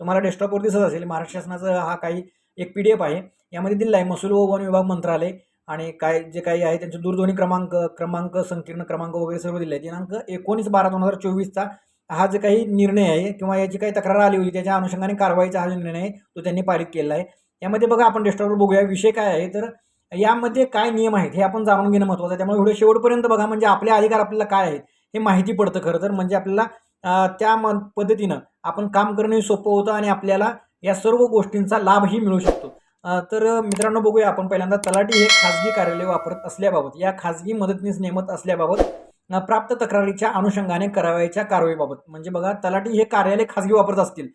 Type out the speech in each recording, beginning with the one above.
तुम्हाला डेस्कटॉपवर दिसत असेल महाराष्ट्र शासनाचा हा काही एक पी डी एफ आहे. यामध्ये दिलेला आहे महसूल व वन विभाग मंत्रालय आणि काय जे काही आहे त्यांचे दूरध्वनी क्रमांक क्रमांक संकीर्ण क्रमांक वगैरे सर्व दिले आहे दिनांक एकोणीस बारा दोन हजार चोवीसचा हा जे काही निर्णय आहे किंवा याची काही तक्रार आली होती त्याच्या अनुषंगाने कारवाईचा हा जो निर्णय आहे तो त्यांनी पारित केलेला आहे. यामध्ये बघा आपण डेस्कटॉपवर बघूया विषय काय आहे? तर यामध्ये काय नियम आहेत हे आपण जाणून घेणं महत्त्वाचं आहे. त्यामुळे व्हिडिओ शेवटपर्यंत बघा म्हणजे आपले अधिकार आपल्याला काय आहेत हे माहिती पडतं खरं तर. म्हणजे आपल्याला त्या म पद्धतीनं आपण काम करणंही सोपं होतं आणि आपल्याला या सर्व गोष्टींचा लाभही मिळू शकतो. तर मित्रांनो बघूया आपण पहिल्यांदा तलाठी हे खाजगी कार्यालय वापरत असल्याबाबत या खाजगी मदतनीस नेमत असल्याबाबत प्राप्त तक्रारीच्या अनुषंगाने करावयाच्या कारवाईबाबत. म्हणजे बघा तलाठी हे कार्यालय खाजगी वापरत असतील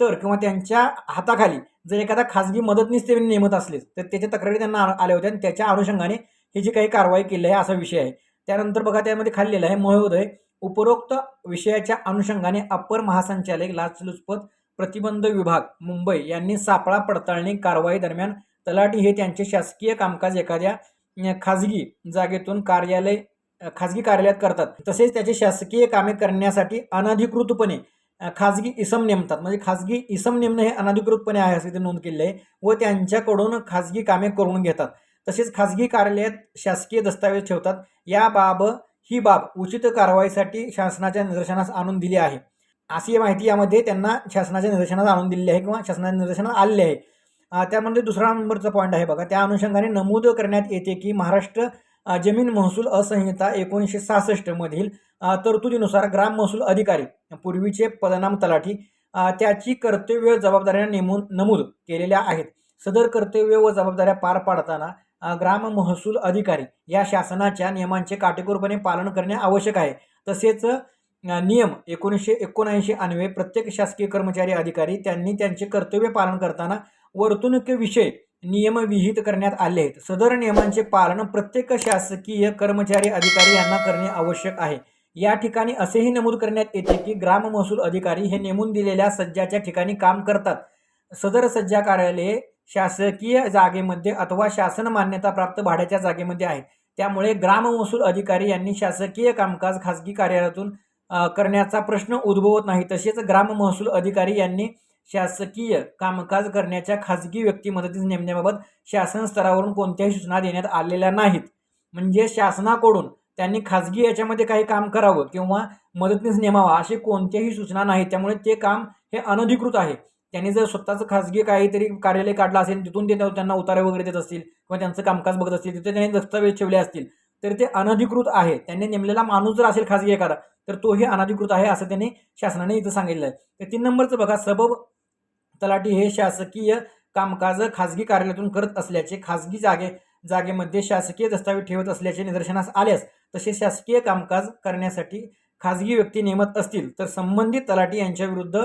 तर किंवा त्यांच्या हाताखाली जर एखादा खाजगी मदतनीस ते नेमत असले तर त्याच्या तक्रारी त्यांना आल्या होत्या आणि त्याच्या अनुषंगाने ही जी काही कारवाई केली आहे असा विषय आहे. त्यानंतर बघा त्यामध्ये खाल्लेलं आहे महोदय उपरोक्त विषयाच्या अनुषंगाने अप्पर महासंचालक लाचलुचपत प्रतिबंध विभाग मुंबई यांनी सापळा पडताळणी कारवाई दरम्यान तलाठी हे त्यांचे शासकीय कामकाज एखाद्या खाजगी जागेतून कार्यालय खाजगी कार्यालयात करतात. तसेच त्याचे शासकीय कामे करण्यासाठी अनधिकृतपणे खाजगी इसम नेमतात. म्हणजे खाजगी इसम नेमणं हे अनधिकृतपणे आहे असे ते नोंद केलेले आहे व त्यांच्याकडून खाजगी कामे करून घेतात. तसेच खाजगी कार्यालयात शासकीय दस्तावेज ठेवतात. याबाबत ही बाब उचित कारवाईसाठी शासनाच्या निदर्शनास आणून दिली आहे. अशी माहिती यामध्ये त्यांना शासनाच्या निदर्शनास आणून दिलेली आहे किंवा शासनाच्या निदर्शनास आलेले आहे. त्यामध्ये दुसरा नंबरचा पॉईंट आहे बघा. त्या अनुषंगाने नमूद करण्यात येते की महाराष्ट्र जमीन महसूल असंहिता एकोणीसशे सहासष्टमधील तरतुदीनुसार ग्राम महसूल अधिकारी पूर्वीचे पदनाम तलाठी त्याची कर्तव्य जबाबदाऱ्या नेमून नमूद केलेल्या आहेत. सदर कर्तव्य व जबाबदाऱ्या पार पाडताना ग्राम महसूल अधिकारी. या शासनाच्या नियमांचे काटेकोरपणे पालन करणे आवश्यक आहे. तसेच नियम एकोणीसशे एकोणऐंशी अनवे प्रत्येक शासकीय कर्मचारी अधिकारी त्यांनी त्यांचे कर्तव्य पालन करताना वर्तणुकीविषयी नियम विहित करण्यात आले आहेत. सदर नियमांचे पालन प्रत्येक शासकीय कर्मचारी अधिकारी यांना करणे आवश्यक आहे. या ठिकाणी असेही नमूद करण्यात येते की ग्राम महसूल अधिकारी हे नेमून दिलेल्या सज्जाच्या ठिकाणी काम करतात. सदर सज्जा कार्यालये शासकीय जागेमध्ये अथवा शासन मान्यता प्राप्त भाड्याच्या जागेमध्ये आहेत त्यामुळे ग्राम महसूल अधिकारी यांनी शासकीय कामकाज खाजगी कार्यालयातून करण्याचा प्रश्न उद्भवत नाही. तसेच ग्राम महसूल अधिकारी यांनी शासकीय कामकाज करण्याच्या खाजगी व्यक्ती मदतीस नेमण्याबाबत शासन स्तरावरून कोणत्याही सूचना देण्यात आलेल्या नाहीत. म्हणजे शासनाकडून त्यांनी खाजगी याच्यामध्ये काही काम करावं किंवा मदतनीस नेमावा अशी कोणत्याही सूचना नाही. त्यामुळे ते काम हे अनधिकृत आहे. त्यांनी जर स्वतःचं खाजगी काहीतरी कार्यालय काढलं असेल तिथून ते त्यांना उतारे वगैरे देत असतील किंवा त्यांचं कामकाज बघत असतील तिथे त्यांनी दस्तावेज ठेवले असतील तर ते अनधिकृत आहे. त्यांनी नेमलेला माणूस जर असेल खाजगी एखादा तर तोही अनधिकृत आहे असं त्यांनी शासनाने इथं सांगितलं आहे. तर तीन नंबरचं बघा सबब तलाठी हे शासकीय कामकाज खाजगी कार्यालयातून करत असल्याचे खाजगी जागे जागेमध्ये शासकीय दस्तावेज ठेवत असल्याचे निदर्शनास आल्यास तसे शासकीय कामकाज करण्यासाठी खाजगी व्यक्ती नेमत असतील तर संबंधित तलाठी यांच्या विरुद्ध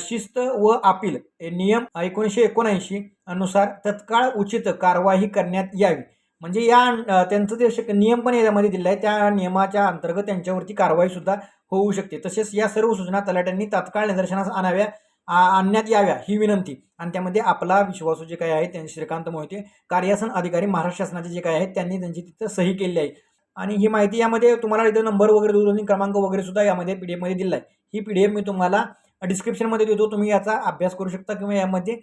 शिस्त व अपील नियम एकोणीसशे एकोणऐंशी अनुसार तत्काळ उचित कारवाई करण्यात यावी. म्हणजे या त्यांचं जे शक- नियम पण याच्यामध्ये दिलेला आहे त्या नियमाच्या अंतर्गत त्यांच्यावरती कारवाई सुद्धा होऊ शकते. तसेच या सर्व सूचना तलाट्यांनी तात्काळ निदर्शनास आणाव्या आ- आणण्यात याव्या ही विनंती. आणि त्यामध्ये आपला विश्वासू जे काही आहे त्यांनी श्रीकांत मोहिते कार्यासन अधिकारी महाराष्ट्र शासनाचे जे काही आहेत त्यांनी त्यांची तिथं सही केलेली आहे. आणि ही माहिती यामध्ये तुम्हाला इथं नंबर वगैरे दूरध्वनी क्रमांक वगैरे सुद्धा यामध्ये पी डी एफमध्ये दिला आहे. ही पी डी एफ मी तुम्हाला डिस्क्रिप्शनमध्ये देतो. तुम्ही याचा अभ्यास करू शकता किंवा यामध्ये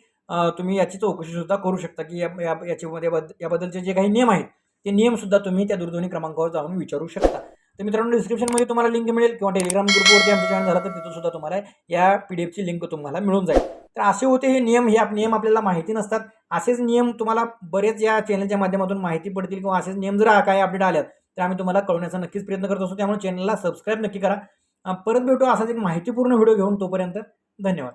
तुम्ही याची चौकशीसुद्धा करू शकता की या या- याच्यामध्ये बद्द याबद्दलचे जे काही नियम आहेत ते नियमसुद्धा तुम्ही त्या दूरध्वनी क्रमांकावर जाऊन विचारू शकता. तर मित्रांनो डिस्क्रिप्शनमध्ये तुम्हाला लिंक मिळेल किंवा टेलिग्राम ग्रुपवरती आमचं जॉईन झाला तर तिथंसुद्धा तुम्हाला या पी डी एफची लिंक तुम्हाला मिळून जाईल. तर असे होते हे नियम. हे आप- नियम आपल्याला माहिती नसतात. असेच नियम तुम्हाला बरेच या चॅनलच्या माध्यमातून माहिती पडतील किंवा असेच नियम जर काय अपडेट आल्यात तर आम्ही तुम्हाला कळवण्याचा नक्कीच प्रयत्न करत असतो त्यामुळे चॅनलला सबस्क्राईब नक्की करा. परत भेटू असाच एक माहितीपूर्ण व्हिडिओ घेऊन तोपर्यंत धन्यवाद.